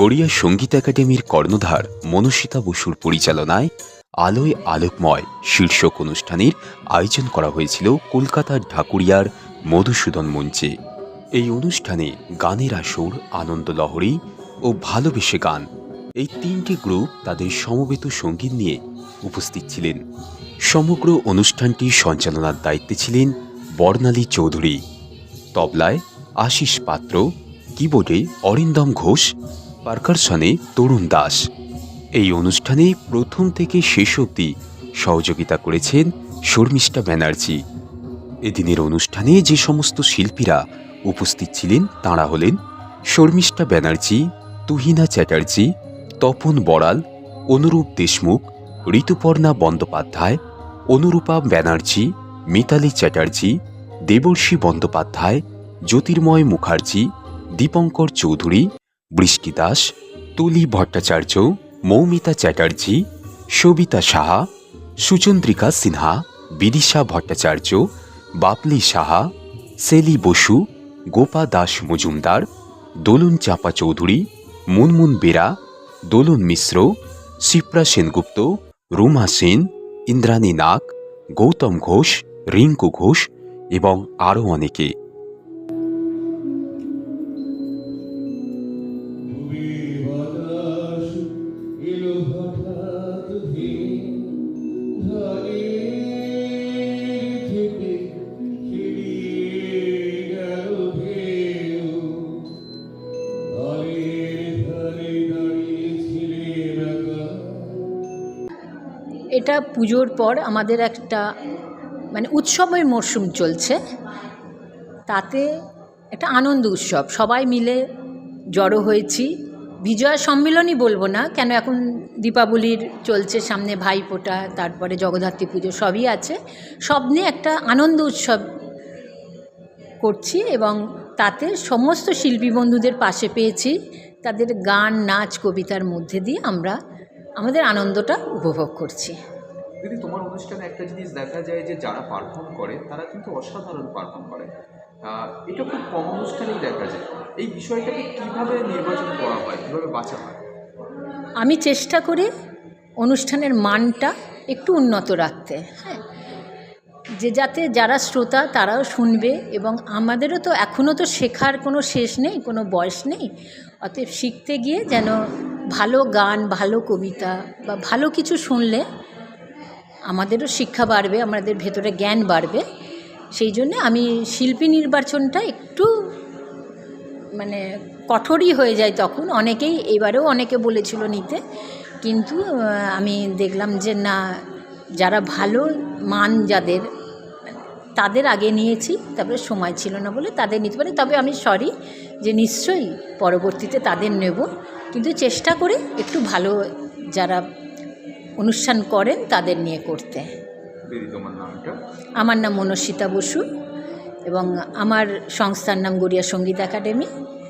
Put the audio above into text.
গড়িয়া সংগীত একাডেমির কর্ণধার মনস্বিতা বসুর পরিচালনায় আলোয় আলোকময় শীর্ষক অনুষ্ঠানের আয়োজন করা হয়েছিল কলকাতার ঢাকুরিয়ার মধুসূদন মঞ্চে। এই অনুষ্ঠানে গানের আসর, আনন্দ লহরী ও ভালোবেসে গান এই তিনটি গ্রুপ তাদের সমবেত সংগীত নিয়ে উপস্থিত ছিলেন। সমগ্র অনুষ্ঠানটি সঞ্চালনার দায়িত্বে ছিলেন বর্ণালী চৌধুরী। তবলায় আশিস পাত্র, কিবোর্ডে অরিন্দম ঘোষ পারকারশনে তরুণ দাস। এই অনুষ্ঠানে প্রথম থেকে শেষ অবধি সহযোগিতা করেছেন শর্মিষ্ঠা ব্যানার্জি। এদিনের অনুষ্ঠানে যে সমস্ত শিল্পীরা উপস্থিত ছিলেন, তাঁরা হলেন শর্মিষ্ঠা ব্যানার্জি, তুহিনা চ্যাটার্জি, তপন বড়াল, অনুরূপ দেশমুখ, ঋতুপর্ণা বন্দ্যোপাধ্যায়, অনুরূপা ব্যানার্জি, মিতালি চ্যাটার্জি, দেবর্ষী বন্দ্যোপাধ্যায়, জ্যোতির্ময় মুখার্জি, দীপঙ্কর চৌধুরী বৃষ্টি দাস, তুলি ভট্টাচার্য, মৌমিতা চ্যাটার্জি, সবিতা সাহা, সুচন্দ্রিকা সিনহা, বিদিশা ভট্টাচার্য, বাপলি সাহা, সেলি বসু, গোপা দাস মজুমদার, দোলন চাপা চৌধুরী, মুনমুন বেরা, দোলন মিশ্র, শিপ্রা সেনগুপ্ত, রুমা সেন, ইন্দ্রাণী নাগ, গৌতম ঘোষ, রিঙ্কু ঘোষ এবং আরও অনেকে। এটা পুজোর পর আমাদের একটা মানে উৎসবের মরশুম চলছে। তাতে একটা আনন্দ উৎসব। সবাই মিলে জড়ো হয়েছি। বিজয়া সম্মিলনই বলব না, কেন এখন দীপাবলির চলছে সামনে ভাইফোঁটা, তারপরে জগদ্ধাত্রী পুজো, সবই আছে। সব নিয়ে একটা আনন্দ উৎসব করছি এবং তাতে সমস্ত শিল্পী বন্ধুদের পাশে পেয়েছি। তাদের গান, নাচ, কবিতার মধ্যে দিয়ে আমরা আমাদের আনন্দটা উপভোগ করছি। দিদি, তোমার অনুষ্ঠানে একটা জিনিস দেখা যায় যে যারা পারফর্ম করে, তারা কিন্তু অসাধারণ পারফর্ম করে। এটা খুব কম অনুষ্ঠানেই দেখা যায়। এই বিষয়টাকে কীভাবে নির্বাচন করা হয়, কীভাবে বাঁচা হয়? আমি চেষ্টা করি অনুষ্ঠানের মানটা একটু উন্নত রাখতে হ্যাঁ। যে যাতে যারা শ্রোতা তারাও শুনবে এবং আমাদেরও তো এখনও তো শেখার কোনো শেষ নেই, কোনো বয়স নেই। অতএব শিখতে গিয়ে যেন ভালো গান, ভালো কবিতা বা ভালো কিছু শুনলে আমাদেরও শিক্ষা বাড়বে, আমাদের ভেতরে জ্ঞান বাড়বে। সেই জন্য আমি শিল্পী নির্বাচনটা একটু মানে কঠোরই হয়ে যায় তখন। অনেকেই এবারেও অনেকে বলেছিল নিতে। কিন্তু আমি দেখলাম যে না, যারা ভালো মান যাদের, তাদের আগে নিয়েছি, তারপরে সময় ছিল না বলে তাদের নিতে পারি। তবে আমি সরি যে নিশ্চয়ই পরবর্তীতে তাদের নেব। কিন্তু চেষ্টা করে একটু ভালো যারা অনুষ্ঠান করেন তাদের নিয়ে করতে। আমার নাম মনস্মিতা বসু এবং আমার সংস্থার নাম গড়িয়া সংগীত একাডেমি।